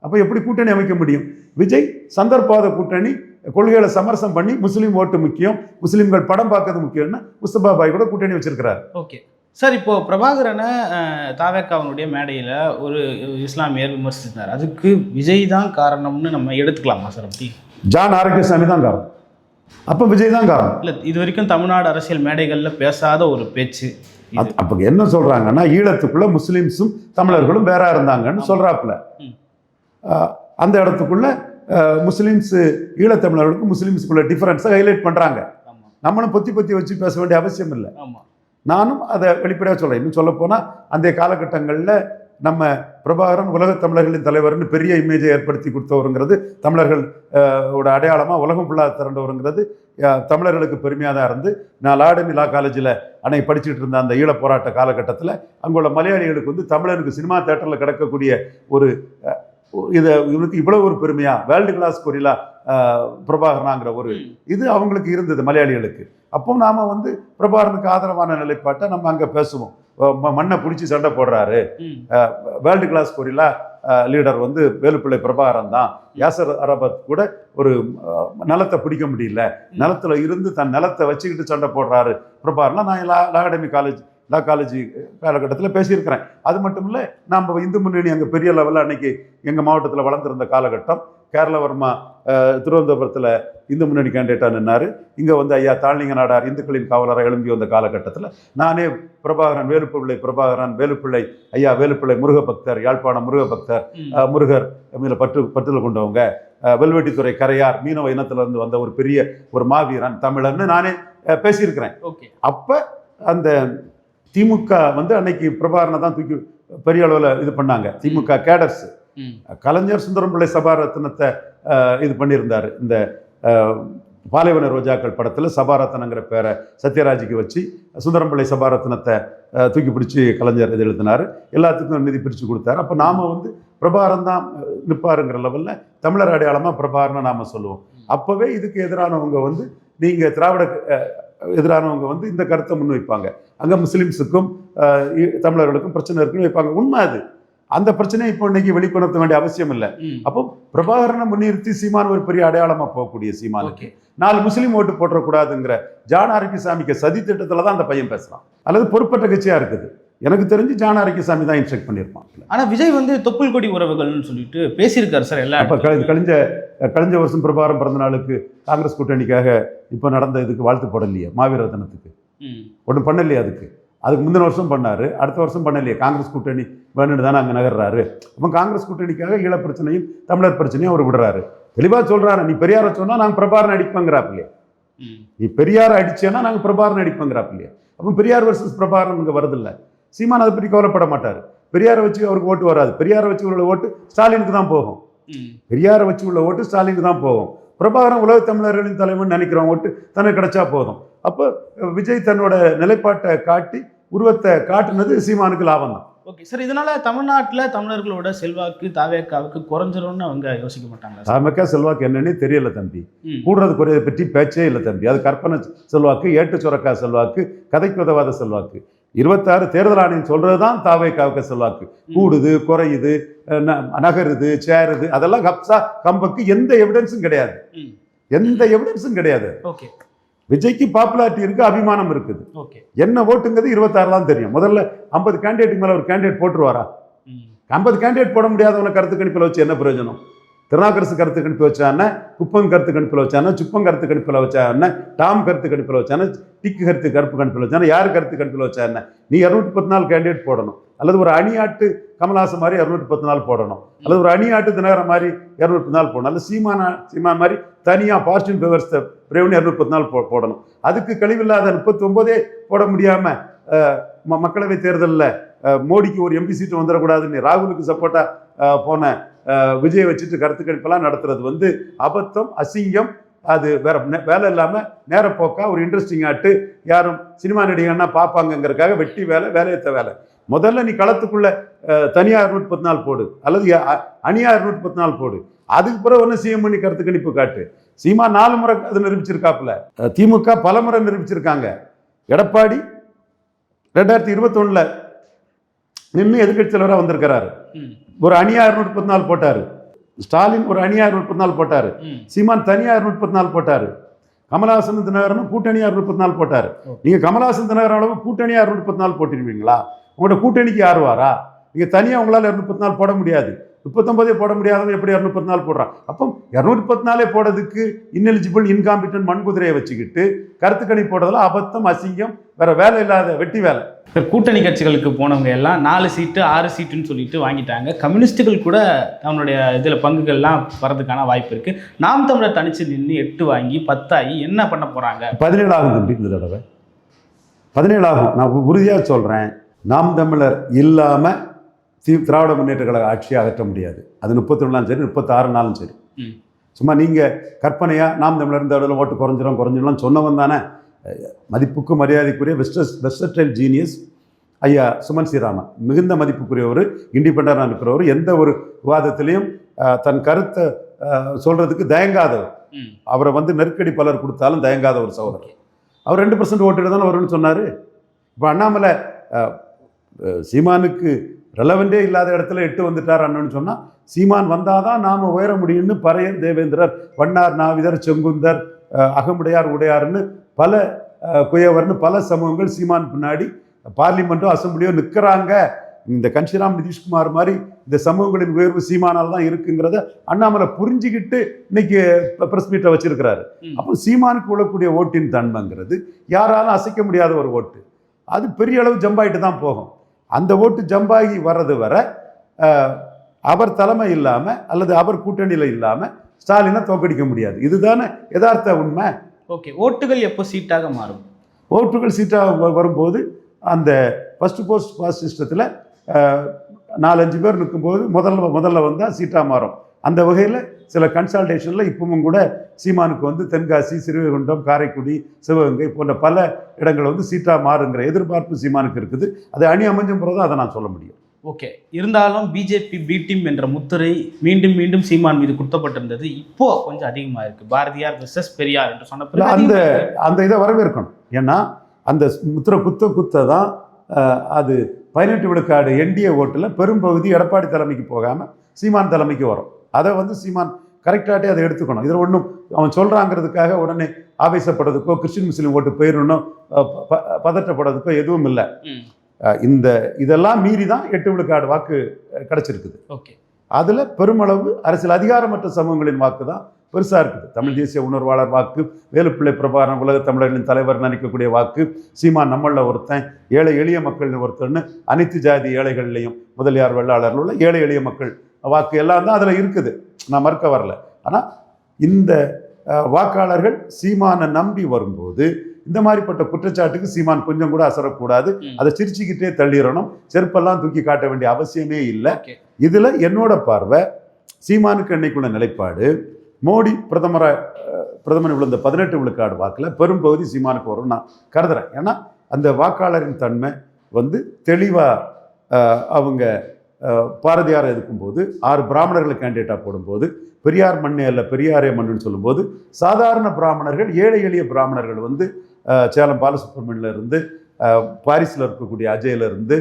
அப்போ எப்படி கூட்டணி அமைக்க முடியும்? விஜய் சந்தர்ப்பாத கூட்டணி கொள்கைகளை சமரசம் பண்ணி முஸ்லீம் ஓட்டு முக்கியம் முஸ்லீம்கள் படம் பார்க்கறது முக்கியம்னு முஸ்தபா பாய் கூட கூட்டணி வச்சிருக்கிறார். ஓகே. சார் இப்போ பிரபாகரனை தாவேக்காவினுடைய மேடையில் ஒரு இஸ்லாமியர் விமர்சித்தார். அதுக்கு விஜய் தான் காரணம்னு நம்ம எடுத்துக்கலாமா சார் அப்படி? ஜான் ஆரோக்கியசாமி தான் காரணம். அப்போ விஜய் தான் காரணம். இல்லை இது வரைக்கும் தமிழ்நாடு அரசியல் மேடைகளில் பேசாத ஒரு பேச்சு அப்ப என்ன சொல்றாங்கன்னா ஈழத்துக்குள்ள முஸ்லிம்ஸும் தமிழர்களும் வேற இருந்தாங்கன்னு. ஆஹ், அந்த இடத்துக்குள்ள முஸ்லிம்ஸ் ஈழத்தமிழர்களுக்கும் முஸ்லிம்ஸுக்குள்ள டிஃபரன்ஸை ஹைலைட் பண்றாங்க. ஆமா. நம்மளும் பொத்தி பொத்தி வச்சு பேச வேண்டிய அவசியம் இல்லை. நானும் அதை வெளிப்படையாக சொல்றேன். இன்னும் சொல்ல போனால் அந்த காலகட்டங்களில் நம்ம பிரபாகரன் உலகத் தமிழர்களின் தலைவர்னு பெரிய இமேஜை ஏற்படுத்தி கொடுத்தவருங்கிறது தமிழர்கள் ஓட அடையாளமாக உலகம் ஃபுல்லாக திரண்டவருங்கிறது தமிழர்களுக்கு பெருமையாக தான் இருந்து நான் லாடன் லா காலேஜில் அன்னைக்கு படிச்சுட்டு இருந்த அந்த ஈழப் போராட்ட காலகட்டத்தில் அங்குள்ள மலையாளிகளுக்கு வந்து தமிழனுக்கு சினிமா தேட்டரில் கிடக்கக்கூடிய ஒரு இதை இவனுக்கு இவ்வளவு ஒரு பெருமையா? வேர்ல்டு கிளாஸ் கொரிலா பிரபாகரனாங்கிற ஒரு. இது அவங்களுக்கு இருந்தது மலையாளிகளுக்கு. அப்போ நாம வந்து பிரபாகரனுக்கு ஆதரவான நிலைப்பாட்டை நம்ம அங்கே பேசுவோம். மண்ணை பிடிச்சி சண்டை போடுறாரு. வேர்ல்டு கிளாஸ் கொரிலா லீடர் வந்து வேலுப்பிள்ளை பிரபாகரன் தான். யாசர் அரபத் கூட ஒரு நிலத்தை பிடிக்க முடியல. நிலத்துல இருந்து தன் நிலத்தை வச்சுக்கிட்டு சண்டை போடுறாரு பிரபாகரன்லாம் நான் law academy college law college காலகட்டத்தில் பேசியிருக்கிறேன். அது மட்டும் இல்லை நம்ம இந்து முன்னணி அங்கே பெரிய லெவலில் அன்னைக்கு எங்கள் மாவட்டத்தில் வளர்ந்திருந்த காலகட்டம். கேரளவர்மா திருவனந்தபுரத்தில் இந்து முன்னணி கேண்டிடேட்டாக நின்னார். இங்கே வந்து ஐயா தாழ்லிங்க நாடார் இந்துக்களின் காவலராக எழும்பி வந்த காலகட்டத்தில் நானே பிரபாகரன் வேலுப்பிள்ளை பிரபாகரன் வேலுப்பிள்ளை ஐயா வேலுப்பிள்ளை முருகபக்தர் யாழ்ப்பாணம் முருகபக்தர் முருகர் மேல பற்று பற்றுதல் கொண்டவங்க. வெல்வெட்டித்துறை கரையார் மீனவ இனத்திலிருந்து வந்த ஒரு பெரிய ஒரு மாவீரன் தமிழர்னு நானே பேசியிருக்கிறேன். ஓகே. அப்போ அந்த திமுக வந்து அன்னைக்கு பிரபாகரனை தான் தூக்கி பெரிய அளவில் இது பண்ணாங்க. திமுக கேடர்ஸ். கலைஞர் சுந்தரம் பிள்ளை சபாரத்னத்தை இது பண்ணியிருந்தார். இந்த பாலைவன ரோஜாக்கள் படத்தில் சபாரத்னங்கிற பேரை சத்யராஜுக்கு வச்சு சுந்தரம் பிள்ளை சபாரத்னத்தை தூக்கி பிடிச்சி கலைஞர் இது எழுதினார். எல்லாத்துக்கும் நிதி பிரித்து கொடுத்தாரு. அப்போ நாம் வந்து பிரபாகரன் தான் அஹ், நிப்பாருங்கிற லெவலில் தமிழர் அடையாளமாக பிரபாகரனை நாம் சொல்லுவோம். அப்போவே இதுக்கு எதிரானவங்க வந்து நீங்கள் திராவிட எதிரானவங்க வந்து இந்த கருத்தை முன்வைப்பாங்க. அங்கே முஸ்லிம்ஸுக்கும் தமிழர்களுக்கும் பிரச்சனை இருக்குன்னு வைப்பாங்க. உண்மை அது. அந்த பிரச்சனையை இப்போ இன்னைக்கு வெளிக்கொணர்த்த வேண்டிய அவசியம் இல்லை. அப்போ பிரபாகரனை முன்னிறுத்தி சீமான் ஒரு பெரிய அடையாளமா போகக்கூடிய சீமானுக்கு நாலு முஸ்லீம் ஓட்டு போட்டுறக்கூடாதுங்கிற ஜான் ஆரோக்கியசாமிக்கு சதி திட்டத்துல தான் அந்த பையன் பேசுறான். அல்லது பொறுப்பற்ற கட்சியா இருக்குது. எனக்கு தெரிஞ்சு ஜான் ஆரோக்கியசாமி தான் இன்ஸ்ட்ரக்ட் பண்ணியிருப்பான். ஆனா விஜய் வந்து தொப்புள் கொடி உறவுகள்னு சொல்லிட்டு பேசியிருக்காரு சார் எல்லா அப்ப இடத்துலயும். கழிஞ்ச கழிஞ்ச வருஷம் பிரபாகரன் பிறந்த நாளுக்கு காங்கிரஸ் கூட்டணிக்காக இப்போ நடந்த இதுக்கு வாழ்த்து போடலையே மாவீர தினத்துக்கு. ஒன்றும் பண்ணலையே அதுக்கு. அதுக்கு முந்தின வருஷம் பண்ணாரு. அடுத்த வருஷம் பண்ணலையே. காங்கிரஸ் கூட்டணி வேணும்னு தானே அங்கே நகர்றாரு. அப்போ காங்கிரஸ் கூட்டணிக்காக ஈழ பிரச்சனையும் தமிழர் பிரச்சனையும் அவர் விடுறாரு. தெளிவாக சொல்றாரு நீ பெரியாரை சொன்னா நாங்கள் பிரபாகரன் அடிப்பங்கிறாப்பில்லையே. நீ பெரியாரை அடிச்சேன்னா நாங்கள் பிரபாகரன் அடிப்பங்கிறாப்பில்லையே. அப்போ பெரியார் வர்சஸ் பிரபாகரன் இங்கே வருதில்ல. சீமான் அதை பற்றி கவலைப்பட மாட்டார். பெரியாரை வச்சு அவருக்கு ஓட்டு வராது. பெரியாரை வச்சு உள்ள ஓட்டு ஸ்டாலினுக்கு தான் போகும். பெரியாரை வச்சு உள்ள ஓட்டு ஸ்டாலினுக்கு தான் போகும். பிரபாகரன் உலக தமிழர்களின் தலைவன் நினைக்கிறோம் ஓட்டு தனக்கு கிடைச்சா போதும். அப்போ விஜய் தன்னோட நிலைப்பாட்டை காட்டி உருவத்தை காட்டுனது சீமானுக்கு லாபம் தான். ஓகே சார் இதனால தமிழ்நாட்டுல தமிழர்களோட செல்வாக்கு தாவேக்காவுக்கு குறைஞ்சிரும்னு அவங்க யோசிக்க மாட்டாங்களா சார்? சாமக்கா செல்வாக்கு என்னன்னே தெரியல தம்பி. கூடுறது குறையதை பற்றி பேச்சே இல்லை தம்பி. அது கற்பனை செல்வாக்கு ஏட்டு சுரக்கா செல்வாக்கு கதைக்கு உதவாத செல்வாக்கு. இருபத்தாறு தேர்தல் ஆணையம் சொல்றது தான் தாவேக்காவுக்கு செல்வாக்கு. கூடுது குறையுது நகருது சேருது அதெல்லாம் கப்சா கம்பக்கு எந்த எவிடன்ஸும் கிடையாது. எந்த எவிடன்ஸும் கிடையாது. ஓகே. விஜய்க்கு பாப்புலாரிட்டி இருக்கு அபிமானம் இருக்குது. ஓகே. என்ன ஓட்டுங்கிறது இருபத்தாறு தான் தெரியும். முதல்ல ஐம்பது கேண்டிடேட்டுக்கு மேல ஒரு கேண்டிடேட் போட்டுருவாரா. ஐம்பது கேண்டிடேட் போட முடியாதவனை கருத்து கணிப்பில் வச்சு என்ன பிரயோஜனம்? திருநாக்கரசு கருத்து கணிப்பு வச்சான குப்பம் கருத்து கணிப்பில் வச்சான சுப்பம் கருத்து கணிப்பில் வச்சான டாம் கருத்து கணிப்பில் வச்சான டிக்கு கருத்து கருப்பு கணிப்பில் வச்சான யார் கருத்து கணிப்பில் வச்சான நீ இரநூத்தி பத்து நாள் கேண்டிடேட் போடணும். அல்லது ஒரு அணியாட்டு கமலாசன் மாதிரி இரநூத்தி பத்து நாள் போடணும். அல்லது ஒரு அணியாட்டு தினகரன் மாதிரி இரநூத்தி நாள் போடணும். அல்லது சீமானா சீமான் மாதிரி தனியாக பாசிட்டிவ் பேவர்ஸ் பிரேவன் இரநூத்தி பத்து நாள் போ போடணும். அதுக்கு கழிவில்லாத முப்பத்தி ஒன்பதே போட முடியாமல் ம- மக்களவை தேர்தலில் மோடிக்கு ஒரு எம்பி சீட்டு வந்துடக்கூடாதுன்னு ராகுலுக்கு சப்போர்ட்டாக போன விஜயை வச்சுட்டு கருத்து கணிப்பெல்லாம் நடத்துறது வந்து அபத்தம் அசிங்கம் அது வேற வேலை இல்லாமல் நேரப்போக்கா ஒரு இன்ட்ரெஸ்டிங் ஆட்டு யாரும் சினிமா நடிகன்னா பார்ப்பாங்கங்கிறதுக்காக வெட்டி வேலை வேலையத்த வேலை. முதல்ல நீ களத்துக்குள்ள அஹ், தனியா இருநூத்தி பத்து நாள் போடு. அல்லது ய- அ- அணியா இருநூத்தி பத்து நாள் போடு. அதுக்கு பிறகு ஒன்று சிஎம் பண்ணி கருத்து கணிப்பு காட்டு. சீமா நாலு முறை அது நிரூபிச்சிருக்காப்புல. திமுக பல முறை நிரூபிச்சிருக்காங்க. எடப்பாடி ரெண்டாயிரத்தி இருபத்தொன்னுல நின்று எதிர்க்கட்சி தலைவராக வந்திருக்கிறாரு. ஒரு அணியா இருநூத்தி பத்து நாள் போட்டாரு. ஸ்டாலின் ஒரு அணியா இருநூத்தி பத்து நாள் போட்டாரு. சீமான் தனியா இருநூத்தி பத்து நாள் போட்டாரு. கமலஹாசன் தினகரனும் கூட்டணியா இருநூத்தி பத்து நாள் போட்டாரு. Okay. நீங்க கமலஹாசன் தினகரன் அளவு கூட்டணியா இருநூத்தி பத்து நாள் போட்டிருவீங்களா? உங்களோட கூட்டணிக்கு யார் வாரா? நீங்க தனியா உங்களால இருநூத்தி நாள் போட முடியாது. முப்பத்தொன்பதே போட முடியாதவங்க எப்படி இரநூத்தி நாள் போடுறான் அப்போ இரநூத்தி பத்து நாளே போடுறதுக்கு இன்எலிஜிபிள் இன்காம்பிட்டன் மண்குதிரையை வச்சுக்கிட்டு கருத்து கணிப்பு போடுறதுல அபத்தம் அசிங்கம் வேற வேலை இல்லாத வெட்டி வேலை. சார் கூட்டணி கட்சிகளுக்கு போனவங்க எல்லாம் நாலு சீட்டு ஆறு சீட்டுன்னு சொல்லிட்டு வாங்கிட்டாங்க. கம்யூனிஸ்ட்டுகள் கூட அவனுடைய இதில் பங்குகள்லாம் வரதுக்கான வாய்ப்பு இருக்கு. நாம் தமிழர் தனிச்சு நின்று எட்டு வாங்கி பத்தாகி என்ன பண்ண போறாங்க? பதினேழு ஆகும் தம்பி இந்த தடவை. பதினேழு ஆகும் நான் உறுதியாக சொல்கிறேன் நாம் தமிழர் இல்லாமல் தி திராவிட முன்னேற்ற கழக ஆட்சியை அகற்ற முடியாது. அது முப்பத்தி நாலும் சரி முப்பத்தாறுனாலும் சரி. ம். சும்மா நீங்கள் கற்பனையாக நாம் தமிழர் இந்த இடத்துல ஓட்டு குறைஞ்சிரும் குறைஞ்சிரும் சொன்னவன் தானே. மதிப்புக்கு மரியாதைக்குரிய வெஸ்டஸ் வெஸ்டர்டைல் ஜீனியஸ் ஐயா சுமன் ஸ்ரீராமன். மிகுந்த மதிப்புக்குரியவர் இண்டிபெண்டாக இருக்கிறவர் எந்த ஒரு விவாதத்திலையும் தன் கருத்தை அஹ், சொல்றதுக்கு தயங்காதவர். அவரை வந்து நெருக்கடி பலர் கொடுத்தாலும் தயங்காத ஒரு சகோதரர். அவர் ரெண்டு பர்சன்ட் ஓட்டு தானே வரும்னு சொன்னார். இப்போ அண்ணாமலை சீமானுக்கு ரெலவெண்டே இல்லாத இடத்துல எட்டு வந்துட்டார் அண்ணன்னு சொன்னா சீமான் வந்தாதான் நாம உயர முடியும்னு பறையர் தேவேந்திரர் வண்ணார் நாவிதர் செங்குந்தர் அகமுடையார் உடையார்னு பல குயவர்னு பல சமூகங்கள் சீமான் பின்னாடி பார்லிமெண்ட்டோ அசம்பிளியோ நிற்கிறாங்க. இந்த கன்ஷிராம் நிதிஷ்குமார் மாதிரி இந்த சமூகங்களின் உயர்வு சீமானால் தான் இருக்குங்கிறத அண்ணாமலை புரிஞ்சுக்கிட்டு இன்னைக்கு பிரஸ் மீட்டை வச்சிருக்கிறாரு. அப்போ சீமானுக்கு விழக்கூடிய ஓட்டின் தன்மைங்கிறது யாராலும் அசைக்க முடியாத ஒரு ஓட்டு. அது பெரிய அளவு ஜம்பாயிட்டு தான் போகும். அந்த ஓட்டு ஜம்பாகி வர்றது வர அவர் தலைமை இல்லாமல் அல்லது அவர் கூட்டணியில் இல்லாமல் ஸ்டாலினை தோக்கடிக்க முடியாது. இதுதானே யதார்த்த உண்மை. ஓகே ஓட்டுகள் எப்போ சீட்டாக மாறும்? ஓட்டுகள் சீட்டாக வரும்போது அந்த ஃபர்ஸ்ட் போஸ்ட் பாஸ் சிஸ்டத்தில் நாலஞ்சு பேர் நிற்கும்போது முதல்ல முதல்ல வந்தால் சீட்டாக மாறும். அந்த வகையில் சில கன்சல்டேஷனில் இப்பவும் கூட சீமானுக்கு வந்து தென்காசி சிறுவைகுண்டம் காரைக்குடி சிவகங்கை போன்ற பல இடங்கள் வந்து சீட்டாக மாறுங்கிற எதிர்பார்ப்பு சீமானுக்கு இருக்குது. அது அணி அமைஞ்சும் போது அதை நான் சொல்ல முடியும். ஓகே. இருந்தாலும் பிஜேபி பி டீம் என்ற முத்திரை மீண்டும் மீண்டும் சீமான் மீது குத்தப்பட்டிருந்தது. இப்போ கொஞ்சம் அதிகமாக இருக்கு. பாரதியார் விசஸ் பெரியார் என்று சொன்ன பிறகு அந்த. அந்த இதை வரவேற்கணும். ஏன்னா அந்த முத்திர குத்த குத்த தான் அது பதினெட்டு விழுக்காடு என்டிஏ ஓட்டில் பெரும்பகுதி எடப்பாடி தலைமைக்கு போகாமல் சீமான் தலைமைக்கு வரும். அதை வந்து சீமான் கரெக்டாகட்டே அதை எடுத்துக்கணும். இதில் ஒன்றும் அவன் சொல்கிறாங்கிறதுக்காக உடனே ஆவேசப்படுறதுக்கோ கிறிஸ்டின் முஸ்லீம் ஓட்டு போயிடணும் அஹ், ப- ப- பதட்டப்படுறதுக்கோ எதுவும் இல்லை. இந்த இதெல்லாம் மீறி தான் எட்டு விழுக்காடு வாக்கு கிடைச்சிருக்குது. ஓகே. அதில் பெருமளவு அரசியல் அதிகாரமற்ற சமூகங்களின் வாக்கு தான் பெருசாக இருக்குது. தமிழ் தேசிய உணர்வாளர் வாக்கு வேலுப்பிள்ளை பிரபாகரன் உலக தமிழர்களின் தலைவர் நினைக்கக்கூடிய வாக்கு சீமான் நம்மளில் ஒருத்தன் ஏழை எளிய மக்கள் ஒருத்தன்னு அனைத்து ஜாதி ஏழைகள்லையும் முதலியார் வெள்ளாளர்கள் உள்ள ஏழை எளிய மக்கள் வாக்கு எல்லாம் தான் அதில் இருக்குது. நான் மறுக்க வரல. ஆனால் இந்த வாக்காளர்கள் சீமானை நம்பி வரும்போது இந்த மாதிரிப்பட்ட குற்றச்சாட்டுக்கு சீமான் கொஞ்சம் கூட அசரக்கூடாது. அதை சிரிச்சுக்கிட்டே தள்ளிடணும். செருப்பெல்லாம் தூக்கி காட்ட வேண்டிய அவசியமே இல்லை. இதுல என்னோட பார்வை சீமானுக்கு அன்னைக்குள்ள நிலைப்பாடு மோடி பிரதமரை பிரதமர் விழுந்த பதினெட்டு விழுக்காடு வாக்கில் பெரும்பகுதி சீமானுக்கு வரும் நான் கருதுறேன். ஏன்னா அந்த வாக்காளரின் தன்மை வந்து தெளிவாக அவங்க அஹ், பாரதியாரை எதுக்கும்போது ஆறு பிராமணர்களை கேண்டிடேட்டாக போடும்போது பெரியார் மண்ணே அல்ல பெரியாரே மண்ணுன்னு சொல்லும்போது சாதாரண பிராமணர்கள் ஏழை எளிய பிராமணர்கள் வந்து சேலம் பாலசுப்ரமணியில பாரிஸில் இருக்கக்கூடிய அஜயிலிருந்து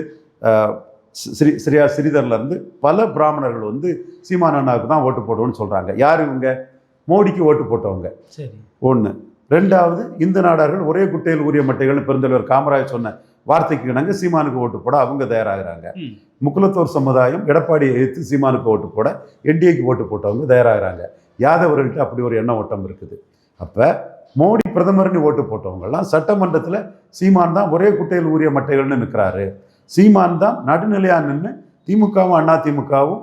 ஸ்ரீ ஸ்ரீயா ஸ்ரீதர்ல இருந்து பல பிராமணர்கள் வந்து சீமான் அண்ணாவுக்கு தான் ஓட்டு போடுவோம்னு சொல்றாங்க. யார் இவங்க? மோடிக்கு ஓட்டு போட்டவங்க. சரி. ஒன்று ரெண்டாவது இந்து நாடார்கள் ஒரே குட்டையில் உரிய மட்டைகள்னு பெருந்தலைவர் காமராஜ் சொன்ன வார்த்தைக்கு இணங்க சீமானுக்கு ஓட்டு போட அவங்க தயாராகிறாங்க. முக்குலத்தோர் சமுதாயம் எடப்பாடியை எதிர்த்து சீமானுக்கு ஓட்டு போட என்டிஏக்கு ஓட்டு போட்டவங்க தயாராகிறாங்க. யாதவர்கள்ட்ட அப்படி ஒரு எண்ண ஓட்டம் இருக்குது. அப்போ மோடி பிரதமர்னு ஓட்டு போட்டவங்கெல்லாம் சட்டமன்றத்தில் சீமான் தான் ஒரே குட்டையில் ஊறிய மட்டைகள்னு நிற்கிறாரு சீமான் தான் நடுநிலையா நின்று திமுகவும் அண்ணா திமுகவும்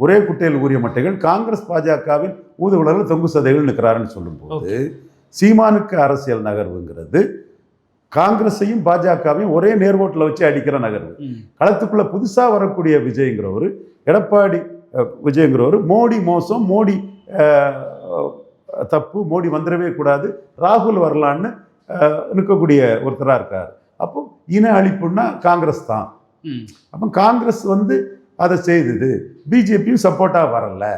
ஒரே குட்டையில் ஊறிய மட்டைகள். காங்கிரஸ் பாஜகவின் ஊதுகுழலில் தொங்கு சதைகள் நிற்கிறாருன்னு சொல்லும்போது சீமானுக்கு அரசியல் நகர்வுங்கிறது காங்கிரஸையும் பாஜகவையும் ஒரே நேர்கோட்டில் வச்சு அடிக்கிற நகர்வு. களத்துக்குள்ள புதுசாக வரக்கூடிய விஜய்ங்கிறவர் எடப்பாடி விஜய்ங்கிறவர் மோடி மோசம் மோடி தப்பு மோடி வந்துடவே கூடாது ராகுல் வரலான்னு அஹ், நிற்கக்கூடிய ஒருத்தராக இருக்கார். அப்போ இன அழிப்புன்னா காங்கிரஸ் தான். அப்போ காங்கிரஸ் வந்து அதை செய்தது. பிஜேபியும் சப்போர்ட்டாக வரல.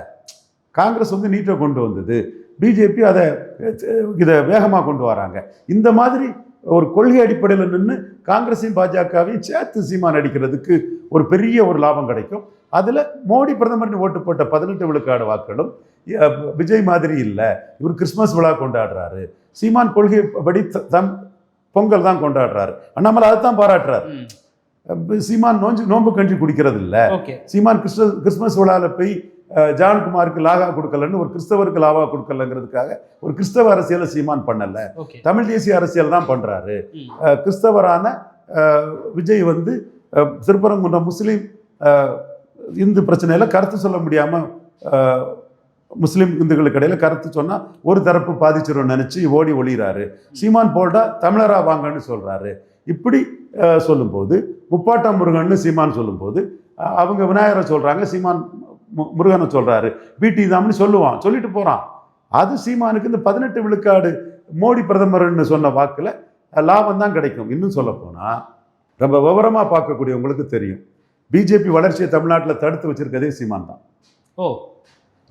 காங்கிரஸ் வந்து நீட்டை கொண்டு வந்தது. பிஜேபி அதை இதை வேகமாக கொண்டு வராங்க. இந்த மாதிரி ஒரு கொள்கை அடிப்படையில் நின்று காங்கிரஸையும் பாஜகவையும் சேர்த்து சீமான் அடிக்கிறதுக்கு ஒரு பெரிய ஒரு லாபம் கிடைக்கும். அதில் மோடி பிரதமர்னு ஓட்டு போட்ட பதினெட்டு விழுக்காடு வாக்களும் விஜய் மாதிரி இல்லை. இவர் கிறிஸ்மஸ் விழா கொண்டாடுறாரு. சீமான் கொள்கை படி த- தம் பொங்கல் தான் கொண்டாடுறாரு. அண்ணாமலை அதை தான் பாராட்டுறாரு. சீமான் நோஞ்சு நோன்பு கஞ்சி குடிக்கிறது இல்ல சீமான் கிறிஸ்து கிறிஸ்மஸ் விழாவில் போய் ஜான்குமாருக்கு லாகா கொடுக்கலன்னு ஒரு கிறிஸ்தவருக்கு லாவா கொடுக்கலங்கிறதுக்காக ஒரு கிறிஸ்தவ அரசியலை சீமான் பண்ணல. தமிழ் தேசிய அரசியல் தான் பண்றாரு. கிறிஸ்தவரான விஜய் வந்து அஹ், திருப்பரங்குன்றம் முஸ்லீம் இந்து பிரச்சனையில கருத்து சொல்ல முடியாம அஹ், முஸ்லீம் இந்துக்களுக்கு இடையில கருத்து சொன்னா ஒரு தரப்பு பாதிச்சிடும் நினைச்சு ஓடி ஒளிகிறாரு சீமான் போல்டா தமிழரா வாங்கன்னு சொல்றாரு. இப்படி சொல்லும்போது முப்பாட்டா முருகன்னு சீமான் சொல்லும்போது அவங்க விநாயகரை சொல்றாங்க சீமான் மு- முருகனை சொல்றாரு. பிடி தாம்னு சொல்லுவான் சொல்லிட்டு போறான். அது சீமானுக்கு இந்த பதினெட்டு விழுக்காடு மோடி பிரதமர்னு சொன்ன வாக்குல லாபம் தான் கிடைக்கும். இன்னும் சொல்ல போனா ரொம்ப விவரமா பார்க்கக்கூடியவங்களுக்கு தெரியும். பிஜேபி வளர்ச்சியை தமிழ்நாட்டில் தடுத்து வச்சிருக்கதே சீமான் தான். ஓ.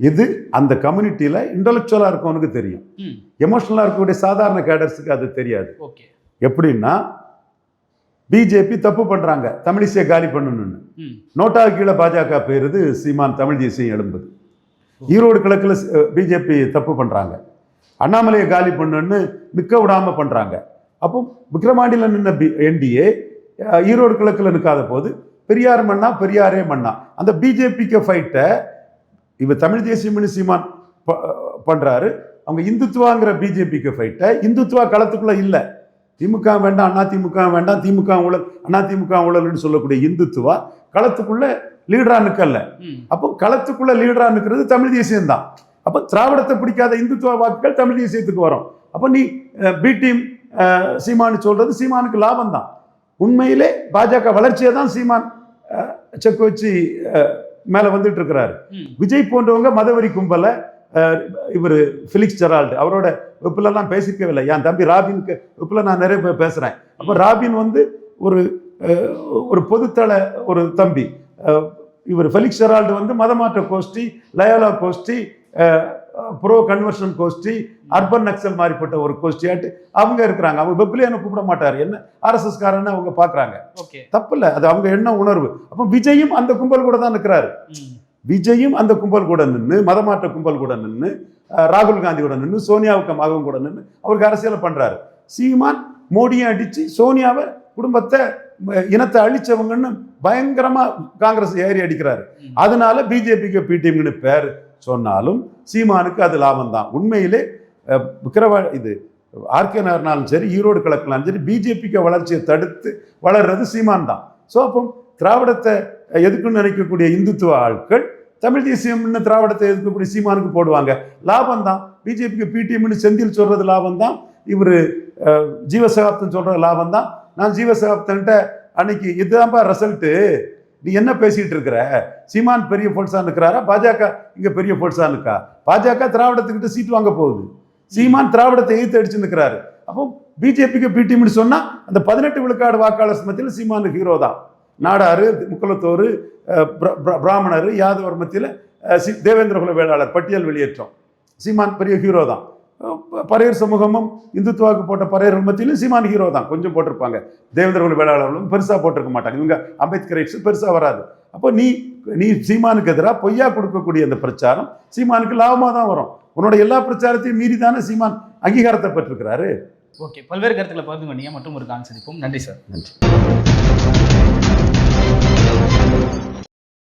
இது அந்த கம்யூனிட்டியில் இன்டலெக்சுவலாக இருக்கவனுக்கு தெரியும். எமோஷனலாக இருக்கக்கூடிய சாதாரண கேடர்ஸுக்கு அது தெரியாது. எப்படின்னா பிஜேபி தப்பு பண்றாங்க. தமிழிசையை காலி பண்ணணும்னு. நோட்டா கீழே பாஜக பெயருது சீமான் தமிழ் தேசியம் எழும்புது. ஈரோடு கிழக்குல பிஜேபி தப்பு பண்றாங்க. அண்ணாமலையை காலி பண்ணுன்னு நிற்க விடாம பண்றாங்க. அப்போ விக்ரமாண்டியில் நின்ன பி என்டிஏ ஈரோடு கிழக்குல நிற்காத போது பெரியார் மண்ணா பெரியாரே மண்ணா அந்த பிஜேபிக்கு ஃபைட்டை இவ தமிழ் தேசியம்னு சீமான் ப- பண்றாரு. அவங்க இந்துத்துவாங்கிற பிஜேபிக்கு ஃபைட்டை இந்துத்துவா களத்துக்குள்ள இல்லை. திமுக வேண்டாம் அண்ணா திமுக வேண்டாம் திமுக ஊழல் அண்ணா திமுக ஊழல்னு சொல்லக்கூடிய இந்துத்துவா களத்துக்குள்ள லீடரா நிற்கல அப்போ களத்துக்குள்ள லீடரா நிற்கிறது தமிழ் தேசியம் தான் அப்போ திராவிடத்தை பிடிக்காத இந்துத்துவ வாக்குகள் தமிழ் தேசியத்துக்கு வரும். அப்போ நீ பி டீம் சீமானு சொல்றது சீமானுக்கு லாபம் தான் உண்மையிலே பாஜக வளர்ச்சியை தான் சீமான் செக் வச்சு மேலே வந்துட்டு இருக்கிறாரு. விஜய் போன்றவங்க மதவெறி கும்பலை இவர் ஃபிலிக்ஸ் ஜெரால்டு அவரோட வெப்பிலெல்லாம் பேசிக்கவில்லை என் தம்பி ராபினுக்கு வெப்பில் நான் நிறைய பேர் பேசுகிறேன் அப்போ ராபின் வந்து ஒரு ஒரு பொதுத்தள ஒரு தம்பி. இவர் ஃபெலிக்ஸ் ஜெரால்டு வந்து மதமாற்ற கோஷ்டி லயோலா கோஷ்டி ப்ரோ கன்வர்ஷன் கோஷ்டி அர்பன் நக்சல் மாதிரிப்பட்ட ஒரு கோஷ்டியாட்டு அவங்க இருக்கிறாங்க. அவங்க வெப்பிலே என்ன கூப்பிட மாட்டார். என்ன? ஆர்எஸ்எஸ் காரன்னு அவங்க பார்க்குறாங்க. ஓகே. தப்பு இல்லை அது அவங்க எண்ண உணர்வு? அப்போ விஜயும் அந்த கும்பல் கூட தான் ம். விஜயும் அந்த கும்பல் கூட நின்று மதமாற்ற கும்பல் கூட நின்று ராகுல் காந்தி கூட நின்று சோனியாவுக்கு மகன் கூட நின்று அவருக்கு அரசியலை பண்றாரு. சீமான் மோடியை அடிச்சு சோனியாவை குடும்பத்தை இனத்தை அழிச்சவங்கன்னு பயங்கரமா காங்கிரஸ் ஏறி அடிக்கிறாரு. அதனால பிஜேபிக்கு பிடிஎம்னு பேர். சொன்னாலும் சீமானுக்கு அது லாபம் தான் உண்மையிலே விக்கிரவ இது ஆர்கே நகர்னாலும் சரி ஈரோடு கிழக்குனாலும் சரி பிஜேபிக்கு வளர்ச்சியை தடுத்து வளர்றது சீமான் தான் ஸோ அப்போ திராவிடத்தை எதுக்குன்னு நினைக்கக்கூடிய இந்துத்துவ ஆட்கள் தமிழ் தேசியம்னு திராவிடத்தை எதிர்க்கக்கூடிய சீமானுக்கு போடுவாங்க. லாபம் தான் பிஜேபிக்கு பிடிஎம்னு செந்தில் சொல்கிறது லாபம் தான் இவர் ஜீவசகாப்தன் சொல்கிறது லாபம் தான் நான் ஜீவசகாப்தன்ட்ட அன்னைக்கு இதுதான்ப்பா ரிசல்ட்டு நீ என்ன பேசிகிட்டு இருக்கிற? சீமான் பெரிய ஃபோர்ஸாக இருக்கிறாரா பாஜக இங்கே பெரிய ஃபோர்ஸாக இருக்கா பாஜக திராவிடத்துக்கிட்ட சீட் வாங்க போகுது. சீமான் திராவிடத்தை எதிர்த்து அடிச்சு நிற்கிறாரு அப்போ பிஜேபிக்கு பிடிஎம்னு சொன்னால் அந்த பதினெட்டு விழுக்காடு வாக்காளர் மத்தியில் சீமான் ஹீரோ தான். நாடாறு முக்குலத்தோர் பிராமணர் யாதவர் மத்தியில் தேவேந்திரகுல வேளாளர் பட்டியல் வெளியேற்றம். சீமான் பெரிய ஹீரோ தான். அஹ், ப- பறையர் சமூகமும் இந்துத்துவாக்கு போட்ட பறையர்கள் மத்தியிலும் சீமான் ஹீரோ தான். கொஞ்சம் போட்டிருப்பாங்க. தேவேந்திரகுல வேளாளர்களும் பெருசாக போட்டிருக்க மாட்டாங்க. இவங்க அம்பேத்கரைட்ஸ் பெருசாக வராது. அப்போ நீ நீ சீமானுக்கு எதிராக பொய்யா கொடுக்கக்கூடிய அந்த பிரச்சாரம் சீமானுக்கு லாபமாக தான் வரும். உன்னோட எல்லா பிரச்சாரத்தையும் மீறி தானே சீமான் அங்கீகாரத்தை பெற்றிருக்கிறாரு. ஓகே. பல்வேறு கருத்துக்களை பகிர்ந்து கொண்டீங்க மற்றும் ஒரு கான் சந்திப்போம் நன்றி சார். நன்றி.